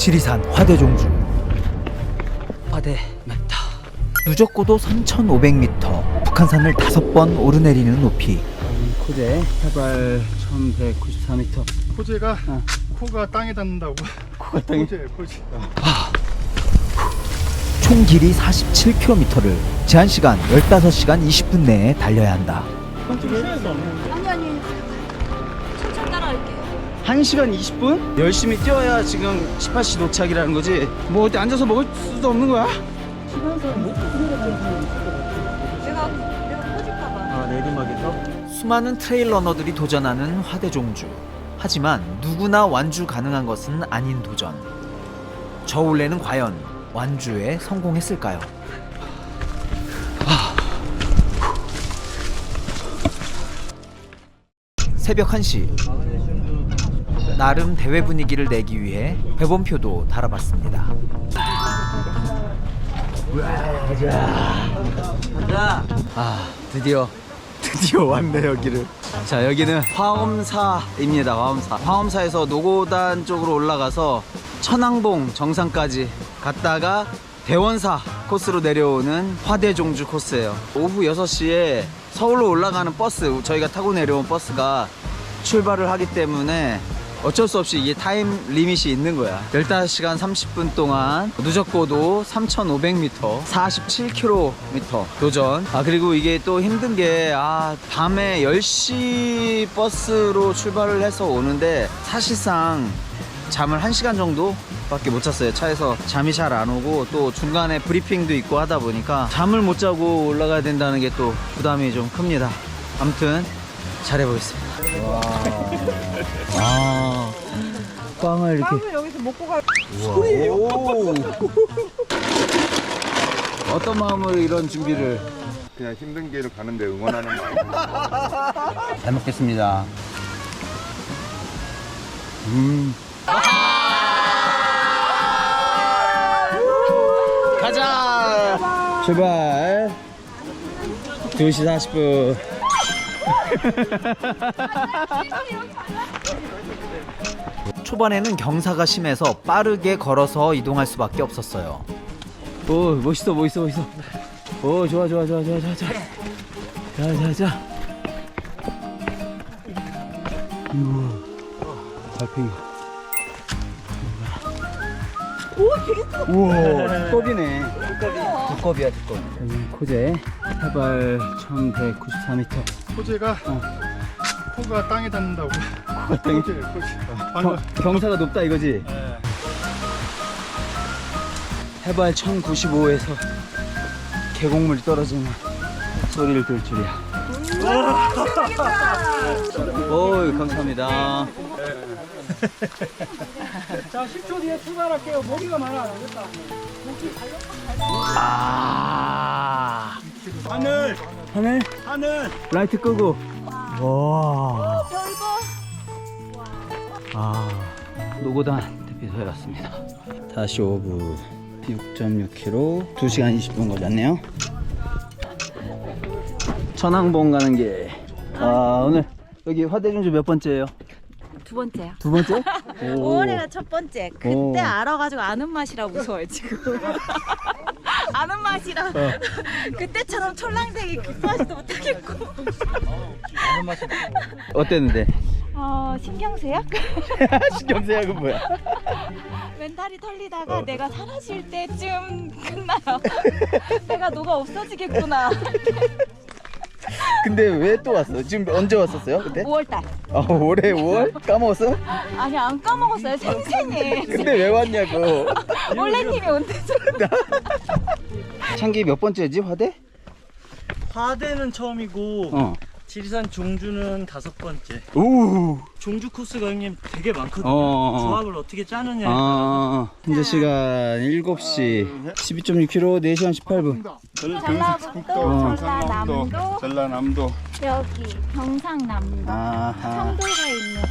지리산 화대종주 화대 맵다. 누적고도 3,500m 북한산을 다섯 번 오르내리는 높이 코제 해발 1194m. 코제가 어. 코가 땅에 닿는다고 코가 땅에 코제 코제 총 길이 47km를 제한 시간 15시간 20분 내에 달려야 한다. 아니 아니 1시간 20분? 열심히 뛰어야 지금 18시 도착이라는 거지. 뭐 어디 앉아서 먹을 수도 없는 거야? 내가 내가 퍼질까봐 아 내리막에서? 수많은 트레일 러너들이 도전하는 화대종주. 하지만 누구나 완주 가능한 것은 아닌 도전. 저 올레는 과연 완주에 성공했을까요? 새벽 1시 나름 대회 분위기를 내기 위해 배번표도 달아봤습니다. 아 드디어 드디어 왔네 여기를. 자 여기는 화엄사입니다 화엄사. 화엄사에서 노고단 쪽으로 올라가서 천왕봉 정상까지 갔다가 대원사 코스로 내려오는 화대종주 코스예요. 오후 6시에 서울로 올라가는 버스 저희가 타고 내려온 버스가 출발을 하기 때문에 어쩔 수 없이 이게 타임 리밋이 있는 거야. 15시간 30분 동안 누적 고도 3500m 47km 도전. 아 그리고 이게 또 힘든 게 아 밤에 10시 버스로 출발을 해서 오는데 사실상 잠을 1시간 정도 밖에 못 잤어요. 차에서 잠이 잘 안 오고 또 중간에 브리핑도 있고 하다 보니까 잠을 못 자고 올라가야 된다는 게 또 부담이 좀 큽니다. 아무튼 잘해보겠습니다 아. 빵을 이렇게. 빵을 여기서 먹고 갈 오. 어떤 마음으로 이런 준비를? 그냥 힘든 길을 가는데 응원하는 마음. 잘 먹겠습니다. 음. 가자. 출발. 2시 40분 초반에는 경사가 심해서 빠르게 걸어서 이동할 수밖에 없었어요. 오 멋있어 멋있어 멋있어. 오 좋아 좋아 좋아 좋아 좋아 좋아. 자자자. 이거 달팽이. 오 되게 우와. 두꺼비네. 두꺼비 야 두꺼비. 여기 코제 해발 1194m 코제가 어. 코가 땅에 닿는다고 코제 경, 경사가 높다 이거지? 해발 1095에서 계곡물이 떨어지는 소리를 들을 줄이야. 오, 감사합니다. 자, 10초 뒤에 출발할게요. 모기가 많아. 아, 하늘 하늘 하늘 라이트 끄고. 와, 별거 아, 노고단 대피소에 왔습니다. 다시 오브 6.6km 2시간 20분 걸렸네요. 천왕봉 가는 길. 아, 오늘 여기 화대중주 몇 번째예요? 두 번째야 두 번째? 오. 5월에가 첫 번째 그때 오. 알아가지고 아는 맛이라 무서워요 지금 아는 맛이라 어. 그때처럼 촐랑대기 기뻐하지도 못하겠고 어땠는데? 어 신경쇠약? 신경쇠약은 뭐야? 멘탈이 털리다가 내가 사라질 때쯤 끝나요 내가 너가 없어지겠구나 근데 왜 또 왔어? 지금 언제 왔었어요? 그때? 5월달 아 올해 5월? 까먹었어? 아니 안 까먹었어요 생생해 근데 왜 왔냐고 원래님이 온대죠 창기 몇 번째지 화대? 화대는 처음이고 어. 지리산 종주는 다섯 번째. 오. 종주 코스가 형님 되게 많거든요. 어. 조합을 어떻게 짜느냐. 아, 현재 시간 7시 12.6km 4시간 18분 전라북도, 어. 전라남도, 전라남도 여기 경상남도, 아하 청도가 있는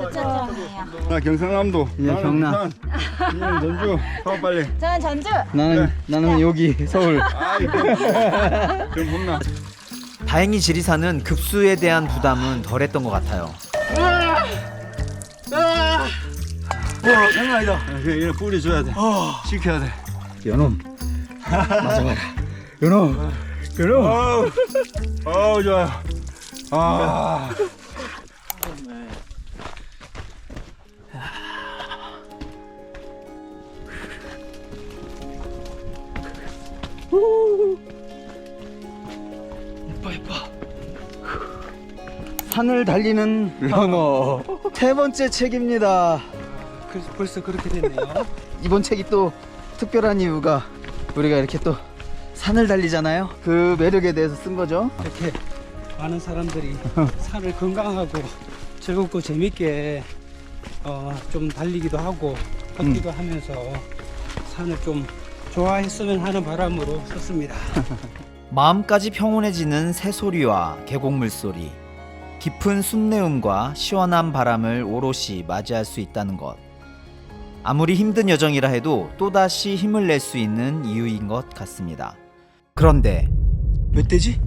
그쪽이에요. 나 경상남도 예, 나는 경남. 부산, 니는 전주 가 빨리 저는 전주. 나는 나는 여기 서울 아 이거 혼나 다행히 지리산은 급수에 대한 부담은 덜했던 것 같아요. 와 장난 아니다. 얘는 뿌리 줘야 돼. 지켜야 돼. 연놈 맞아봐라 연놈 연놈 아우. 좋아요. 아, 산을 달리는 러너. 세 번째 책입니다. 그래서 벌써 그렇게 됐네요. 이번 책이 또 특별한 이유가 우리가 이렇게 또 산을 달리잖아요. 그 매력에 대해서 쓴 거죠. 이렇게 많은 사람들이 산을 건강하고 즐겁고 재밌게 어, 좀 달리기도 하고 걷기도 하면서 산을 좀 좋아했으면 하는 바람으로 썼습니다. 마음까지 평온해지는 새소리와 계곡물 소리, 깊은 순내음과 시원한 바람을 오롯이 맞이할 수 있다는 것. 아무리 힘든 여정이라 해도 또다시 힘을 낼 수 있는 이유인 것 같습니다. 그런데 멧돼지?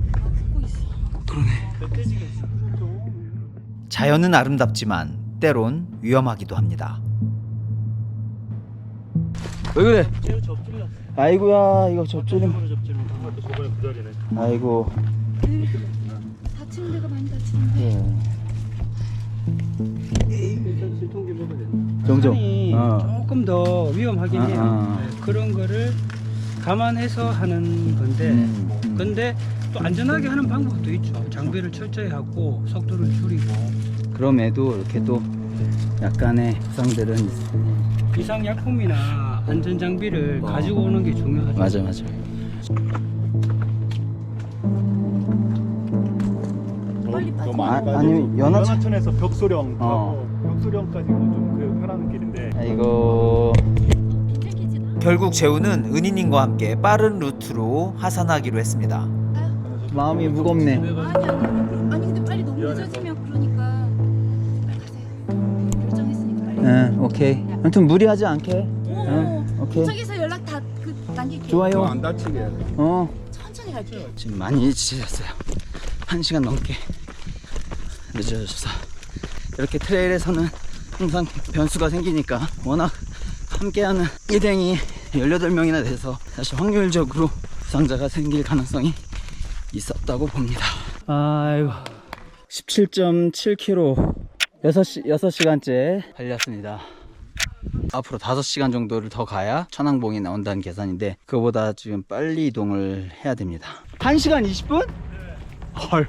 자연은 아름답지만 때론 위험하기도 합니다. 왜 그래? 아이고야 이거 접질림 아이고 다치는 데가 많이 다치는데. 정정 산이 어. 조금 더 위험하긴 아, 해요. 아. 네, 그런 거를 감안해서 하는 건데 음. 근데 또 안전하게 하는 방법도 있죠. 장비를 철저히 하고 속도를 줄이고 그럼에도 이렇게 또 약간의 부상들은 비상약품이나 안전 장비를 어. 가지고 오는 게 중요하죠. 맞아 맞아 빨리 빠져. 아, 아니면 연하차 연하천에서 벽소령 어. 가고 벽소령까지 좀그 하라는 길인데 아이고? 결국 재우는 은희님과 함께 빠른 루트로 하산하기로 했습니다. 마음이 무겁네 아니 아니 아니 근데 빨리 너무 늦어지면 그러니까 빨리 가세요. 결정했으니까 빨리. 응 오케이 아무튼 무리하지 않게 오, 응 오케이 도착해서 연락 다 그 남길게요. 좋아요 안 다치게. 어 천천히 갈게요. 지금 많이 지쳤어요. 한 시간 넘게 늦어져서 이렇게 트레일에서는 항상 변수가 생기니까 워낙 함께하는 일행이 18명이나 돼서 사실 확률적으로 부상자가 생길 가능성이 있었다고 봅니다. 아이고 17.7km 6시, 6시간째 달렸습니다. 앞으로 5시간 정도를 더 가야 천왕봉이 나온다는 계산인데 그거보다 지금 빨리 이동을 해야 됩니다 1시간 20분? 헐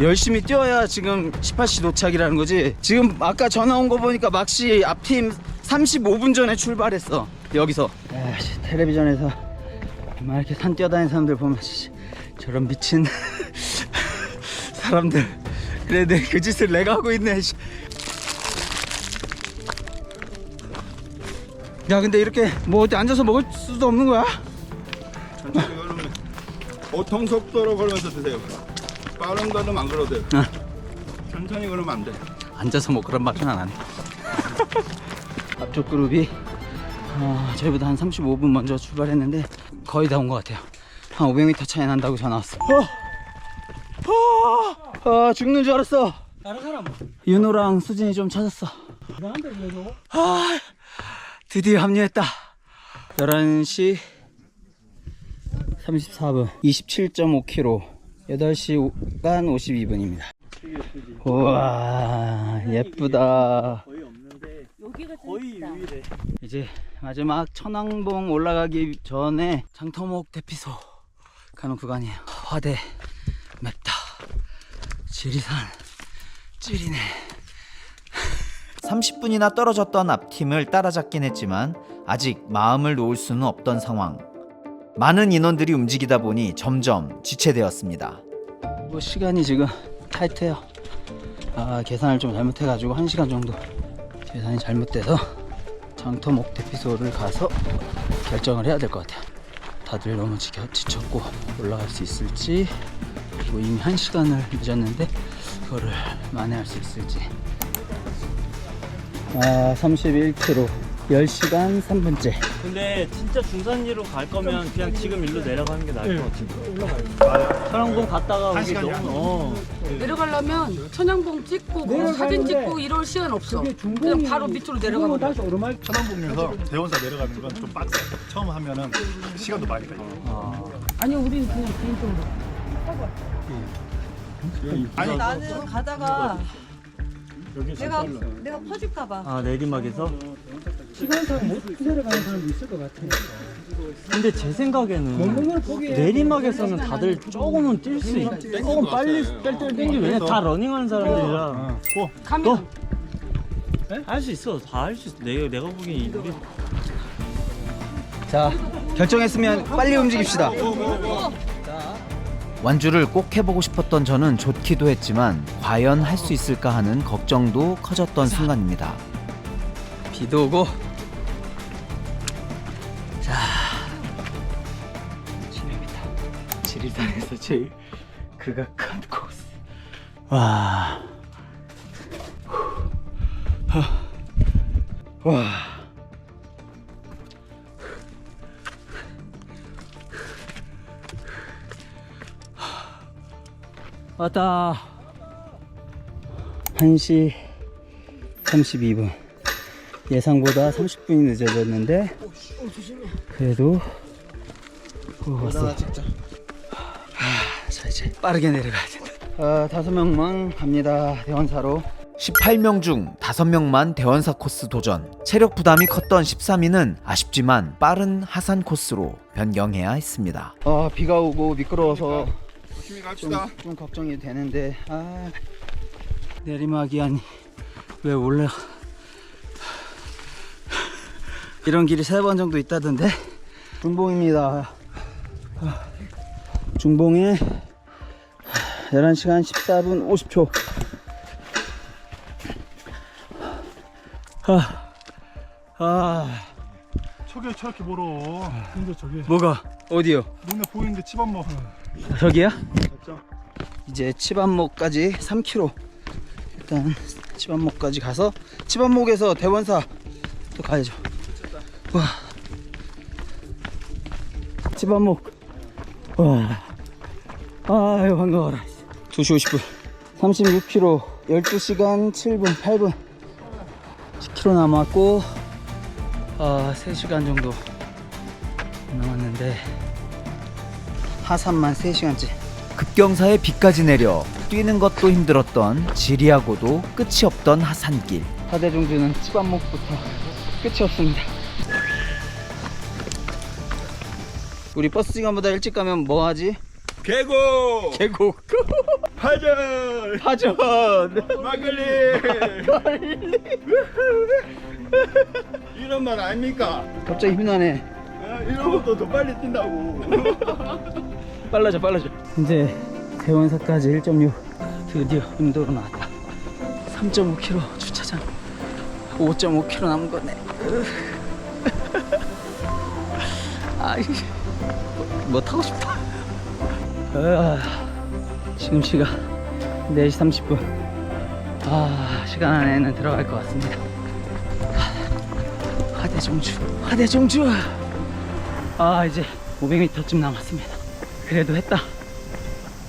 열심히 뛰어야 지금 18시 도착이라는 거지 지금 아까 전화 온 거 보니까 막시 앞팀 35분 전에 출발했어 여기서 에이씨, 텔레비전에서 막 이렇게 산 뛰어다니는 사람들 보면 씨, 저런 미친 사람들 그래 내 그 짓을 내가 하고 있네 씨. 야 근데 이렇게 뭐 어디 앉아서 먹을 수도 없는 거야? 천천히 걸으면 보통 속도로 걸으면서 드세요. 빠른 거는 안 걸어도 돼요. 아. 천천히 걸으면 안 돼. 앉아서 먹으란 말은 안 하네 앞쪽 그룹이 어, 저희보다 한 35분 먼저 출발했는데 거의 다 온 것 같아요. 한 500m 차이 난다고 전화 왔어 어, 어, 죽는 줄 알았어. 다른 사람은 윤호랑 수진이 좀 찾았어. 나한테 그래도 아, 드디어 합류했다. 11시 34분, 27.5km, 8시간 52분입니다. 우와, 예쁘다. 여기가 거의 재밌다. 유일해. 이제 마지막 천왕봉 올라가기 전에 장터목 대피소 가는 구간이에요. 화대 맵다. 지리산 찌리네. 30분이나 떨어졌던 앞팀을 따라잡긴 했지만 아직 마음을 놓을 수는 없던 상황. 많은 인원들이 움직이다 보니 점점 지체되었습니다. 뭐 시간이 지금 타이트해요. 아 계산을 좀 잘못해가지고 한 시간 정도 계산이 잘못돼서 장터목 대피소를 가서 결정을 해야 될 것 같아요. 다들 너무 지겨, 지쳤고 올라갈 수 있을지 그리고 이미 한 시간을 늦었는데 그거를 만회할 수 있을지. 아 31km 10시간 3분째. 근데 진짜 중산리로 갈 거면 그냥 지금 일로 내려가는 게 나을 것 같은데. 올라가요. 천왕봉 갔다가 오기 너무 어. 내려가려면 천양봉 찍고 뭐 사진 찍고 이럴 시간 없어. 그냥 바로 밑으로 내려가면 돼. 다시 오르막 천안봉에서 대원사 내려가는 건 좀 빡세. 처음 하면은 시간도 많이 걸려. 아니 우리는 그냥 개인적으로. 아니 나는 가다가 내가 내가 퍼질까 봐 아 내리막에서? 시간상 못 내려가는 사람도 있을 것 같아. 근데 제 생각에는 포기해. 내리막에서는 다들 조금은 뛸 수 있. 조금 빨리 뺄때 땡기 왜냐 다 러닝하는 사람들이라. 가면 할수 있어. 다 할 수 있어. 내가 내가 보기엔 우리 자 결정했으면 빨리 움직입시다 완주를 꼭 해보고 싶었던 저는 좋기도 했지만 과연 할 수 있을까 하는 걱정도 커졌던 순간입니다. 비도 오고 지리산에서 제일 극악한 코스. 와. 와. 왔다. 1시 32분. 예상보다 30분이 늦어졌는데 그래도 오, 왔어. 아, 자 이제 빠르게 내려가야 된다 아, 다섯 명만 갑니다 대원사로 18명 중 5명만 대원사 코스 도전. 체력 부담이 컸던 13위는 아쉽지만 빠른 하산 코스로 변경해야 했습니다. 아 비가 오고 미끄러워서 조심히 좀, 갑시다. 좀 걱정이 되는데 아 내리막이 아니 왜 올라 이런 길이 세 번 정도 있다던데 중봉입니다 아, 중봉에 11시간 14분 50초. 아, 아 저게 저렇게 멀어. 근데 저게. 뭐가? 어디요? 눈에 보이는데 먹어. 저기야? 이제 치반목까지 3km 일단 치반목까지 가서 치반목에서 대원사 또 가야죠. 와. 치반목 와 아유 반가워라. 2시 50분. 36km 12시간 7분 8분. 10km 남았고 아 3시간 정도 남았는데 하산만 3시간째. 급경사에 비까지 내려 뛰는 것도 힘들었던 지리하고도 끝이 없던 하산길. 하대종주는 치반목부터 끝이 없습니다. 우리 버스 시간보다 일찍 가면 뭐 하지? 계곡, 계곡. 파전, 파전. 막걸리. 이런 말 아닙니까? 갑자기 힘나네. 아, 이런 것도 더 빨리 뛴다고. 빨라져 빨라져. 이제 대원사까지 1.6 드디어 인도로 나왔다. 3.5km 주차장. 5.5km 남은 거네. 아이 뭐 타고 싶다 아, 지금 시간 4시 30분. 아 시간 안에는 들어갈 것 같습니다. 하- 하대종주 하대종주! 아 이제 500m쯤 남았습니다. 그래도 했다.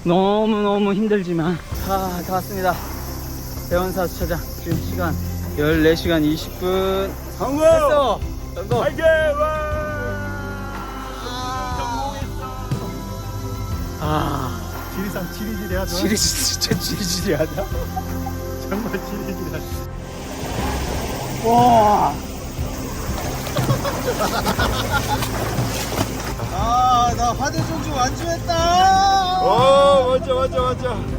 너무너무 힘들지만. 아 다 왔습니다. 대원사 주차장 지금 시간 14시간 20분. 성공! 했어. 성공. 파이팅! 아 지리산 지리지리하죠. 지리 진짜 지리지리하다 정말 지리지리하죠. 아나 화대 종주 완주했다 오, 맞죠, 맞죠, 맞죠.